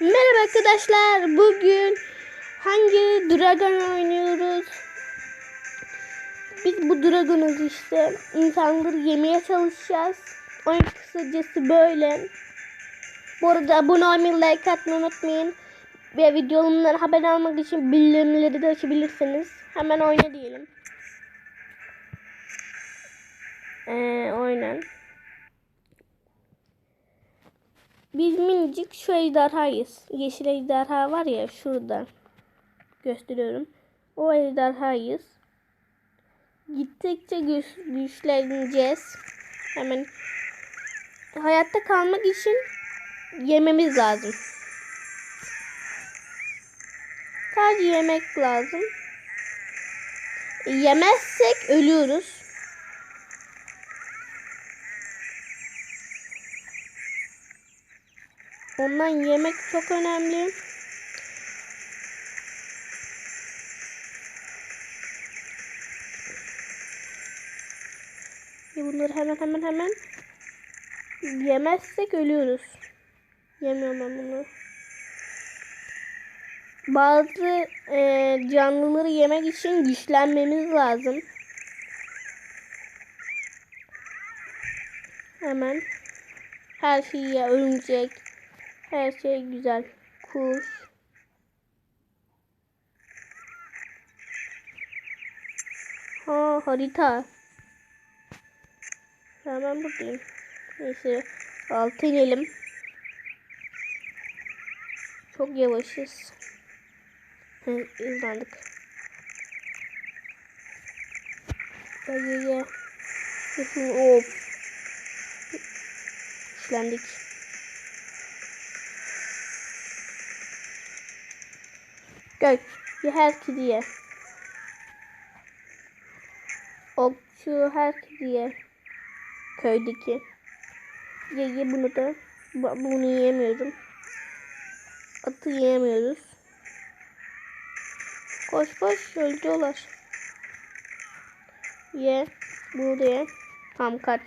Merhaba arkadaşlar. Bugün hangi dragon oynuyoruz? Biz bu dragonu işte insanları yemeye çalışacağız. Oyun kısacası böyle. Bu arada abone olmayı, like atmayı unutmayın. Ve videolarımdan haber almak için bildirimleri de açabilirsiniz. Hemen oyna diyelim. Ee, oynan. Biz minicik şu ejderhayız. Yeşil ejderha var ya şurada. Gösteriyorum. O ejderhayız. Gittikçe güç, güçleneceğiz. Hemen hayatta kalmak için yememiz lazım. Sadece yemek lazım. Yemezsek ölüyoruz. Ondan yemek çok önemli. Ya Bunları hemen hemen hemen yemezsek ölüyoruz. Yemiyorum ben bunu. Bazı e, canlıları yemek için güçlenmemiz lazım. Hemen her şeyi ye, örümcek, her şey güzel. Kuş. Ha harita. Hemen buradayım. Neyse altı inelim. Çok yavaşız. Hı, hızlandık. Gel gel gel. Of. Güçlendik. Ye her kediye. Okçu her kediye. Köydeki. Ye ye bunu da. Bu- Bunu yiyemiyorum. Atı yiyemiyoruz. Koş koş öldürüyorlar. Ye. Bunu da ye. Tam kaç.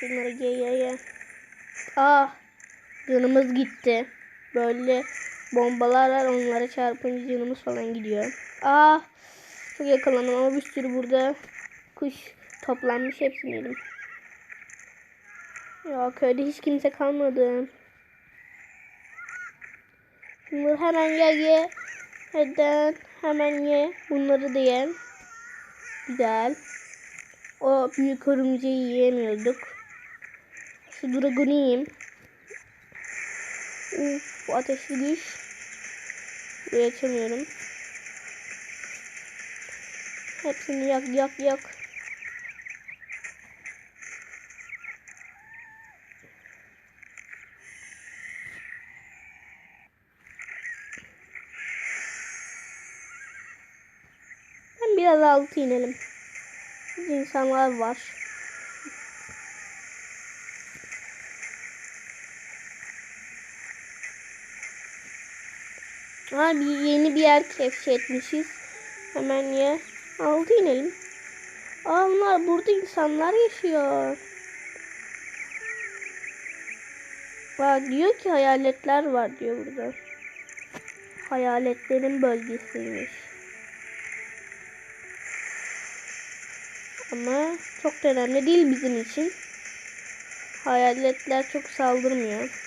Şunları ye ye ye. Ah canımız gitti. Böyle bombalar onlara çarpınca canımız falan gidiyor. Ah çok yakalandım ama bir sürü burada kuş toplanmış hepsini yedim. Ya köyde hiç kimse kalmadı. Bunları hemen ye ye. Hadi hemen ye. Bunları da ye. Güzel. O büyük örümceği yiyemiyorduk. Şu dragonu yiyeyim. Uf, ateşli güç. Buraya açamıyorum. Hepsini yak yak yak. Ben biraz altı inelim. İnsanlar var. Abi yeni bir yer keşfetmişiz. Hemen ye. Altı inelim. Aa burada insanlar yaşıyor. Bak diyor ki hayaletler var diyor burada. Hayaletlerin bölgesiymiş. Ama çok da önemli değil bizim için. Hayaletler çok saldırmıyor.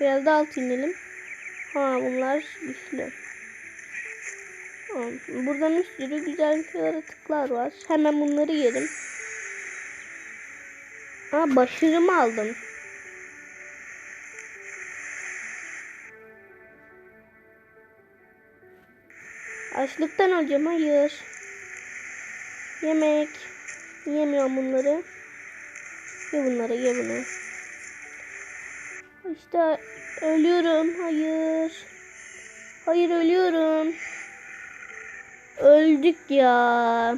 Biraz daha alt inelim. Ha bunlar güçlü. Tamam. Burada bir sürü güzel yaratıklar var. Hemen bunları yedim. Ha başarımı aldım. Açlıktan öleceğim. Hayır. Yemek. Yemiyorum bunları. Ye bunları ye bunu. İşte ölüyorum. Hayır. Hayır ölüyorum. Öldük ya.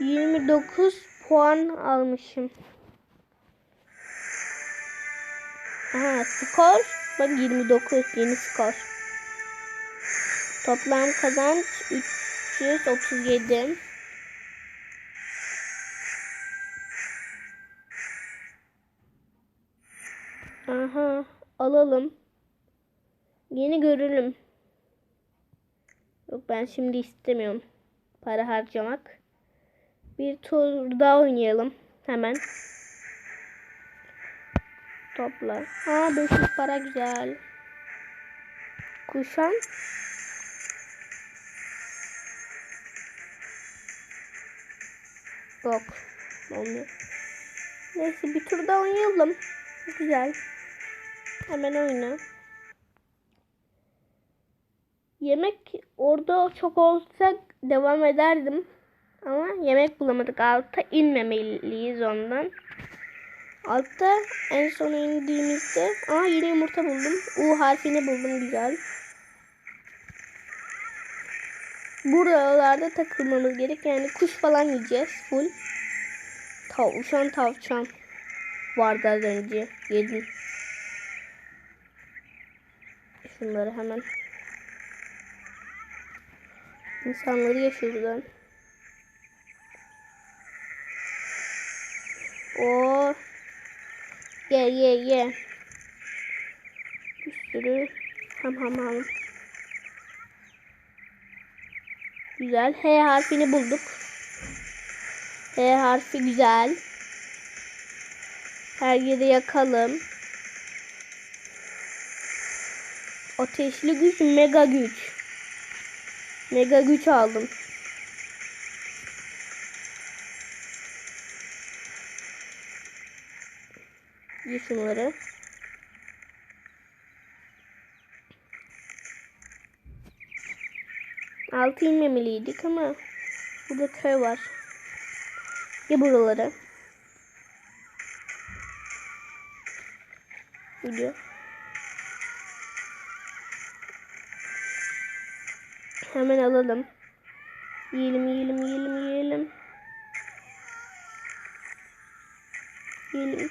29 puan almışım. Aha skor. Bak 29 yeni skor. Toplam kazanç 3 Aha alalım. Yeni görülüm. Yok ben şimdi istemiyorum para harcamak. Bir tur daha oynayalım hemen. Topla. Ha 500 para güzel. Kuşan. Yok. Olmuyor. Neyse bir tur daha oynayalım. Güzel. Hemen oyna. Yemek orada çok olsa devam ederdim. Ama yemek bulamadık. Alta inmemeliyiz ondan. Altta en son indiğimizde aa yeni yumurta buldum. U harfini buldum güzel. Buralarda takılmamız gerek. Yani kuş falan yiyeceğiz full. Tavşan tavşan vardı az önce. Yedim. Şunları hemen. İnsanları yaşıyor buradan. O ye ye ye. Bir sürü ham ham ham. Güzel. H harfini bulduk. H harfi güzel. Her yeri yakalım. Ateşli güç, mega güç. Mega güç aldım. Ye şunları. Altı inmemeliydik ama burada köy var. Ye buraları. Gidiyor. Hemen alalım. Yiyelim, yiyelim, yiyelim, yiyelim. Yiyelim.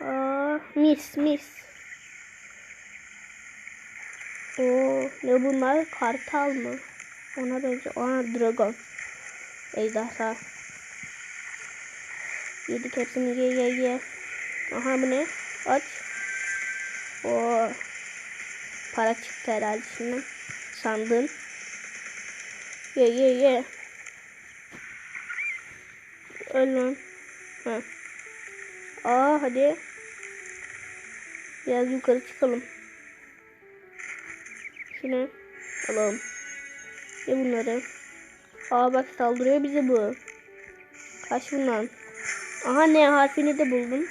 Aa, mis, mis. Oo, ne bunlar? Kartal mı? Ona benziyor. Aa, dragon. Ejderha. Yedik hepsini ye ye ye. Aha bu ne? Aç. Oo. Para çıktı herhalde şimdi. Sandın. Ye ye ye. Öl lan. Ha. Aa hadi. Biraz yukarı çıkalım. Şunu alalım. Ye bunları. Aa bak saldırıyor bize bu. Kaç bundan. Aha ne harfini de buldum.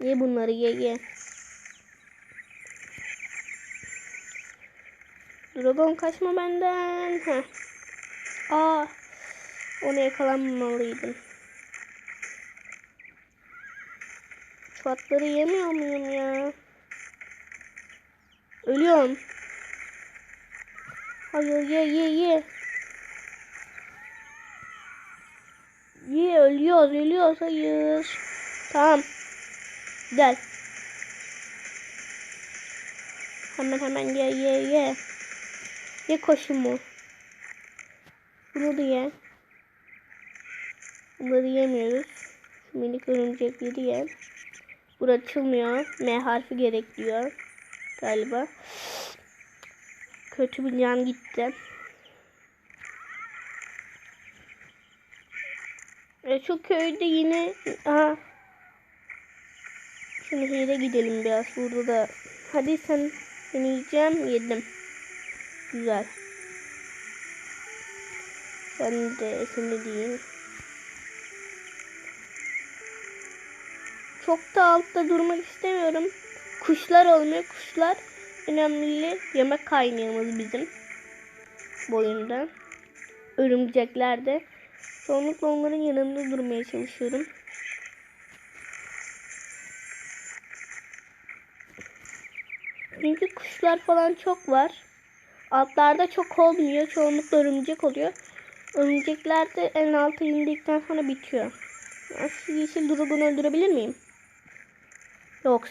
Ye bunları ye ye. Dragon kaçma benden. Heh. Aa. Onu yakalanmamalıydım. Şu atları yemiyor muyum ya? Ölüyorum. Hayır ye ye ye. Ye ölüyoruz ölüyoruz hayır. Tamam. Gel. Hemen hemen ye ye ye. Ye koşumu. Bunu da ye. Bunları yemiyoruz. Şu minik örümcekleri ye. Bura açılmıyor. M harfi gerekiyor. Galiba. Kötü bir can gitti. E, şu köyde yine... Aha. Şunu hile gidelim biraz. Burada da... Hadi sen... Seni yiyeceğim. Yedim. Güzel. Ben de seni diyeyim. Çok da altta durmak istemiyorum. Kuşlar olmuyor. Kuşlar önemli yemek kaynağımız bizim. Bu oyunda. Örümcekler de. Çoğunlukla onların yanında durmaya çalışıyorum. Çünkü kuşlar falan çok var. Altlarda çok olmuyor. Çoğunlukla örümcek oluyor. Örümcekler de en alta indikten sonra bitiyor. Şu yeşil durgun öldürebilir miyim? Yok.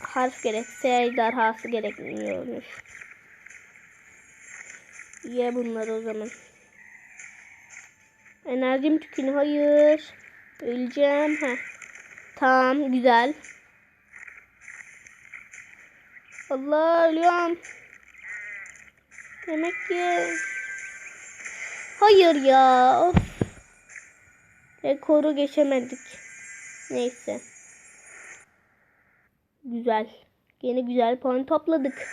harf gerekse ejderhası gerekmiyormuş. Ye bunları o zaman. Enerjim tükünü hayır. Öleceğim. Heh. Tamam güzel. Allah ölüyorum. Yemek ye. Hayır ya. Of. Rekoru geçemedik. Neyse. Güzel. Yine güzel puan topladık.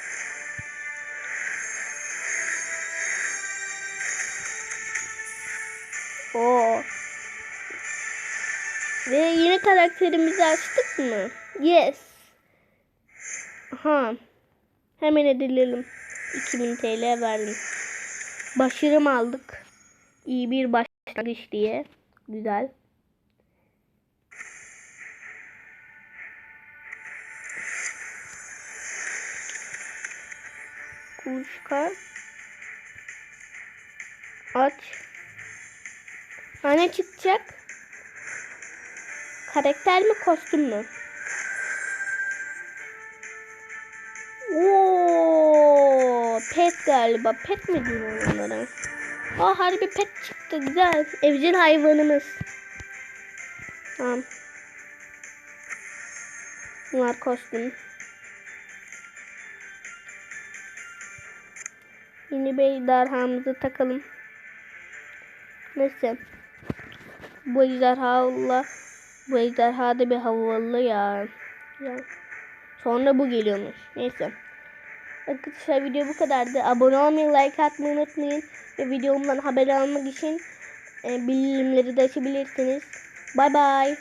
Oo. Ve yeni karakterimizi açtık mı? Yes. Aha. Hemen edilelim. 2000 TL verdim. Başarım aldık. İyi bir başlangıç diye. Güzel. Kuşka. Aç. Ha, Ne çıkacak? Karakter mi kostüm mü? Galiba. Pet mi diyor onlara? Aa harbi pet çıktı. Güzel. Evcil hayvanımız. Tamam. Bunlar kostüm. Yeni bir ejderhamızı takalım. Neyse. Bu ejderhala bu ejderha da bir havalı ya. ya. Sonra bu geliyormuş. Neyse. Arkadaşlar video bu kadardı. Abone olmayı, like atmayı unutmayın. Ve videomdan haber almak için e, bildirimleri de açabilirsiniz. Bay bay.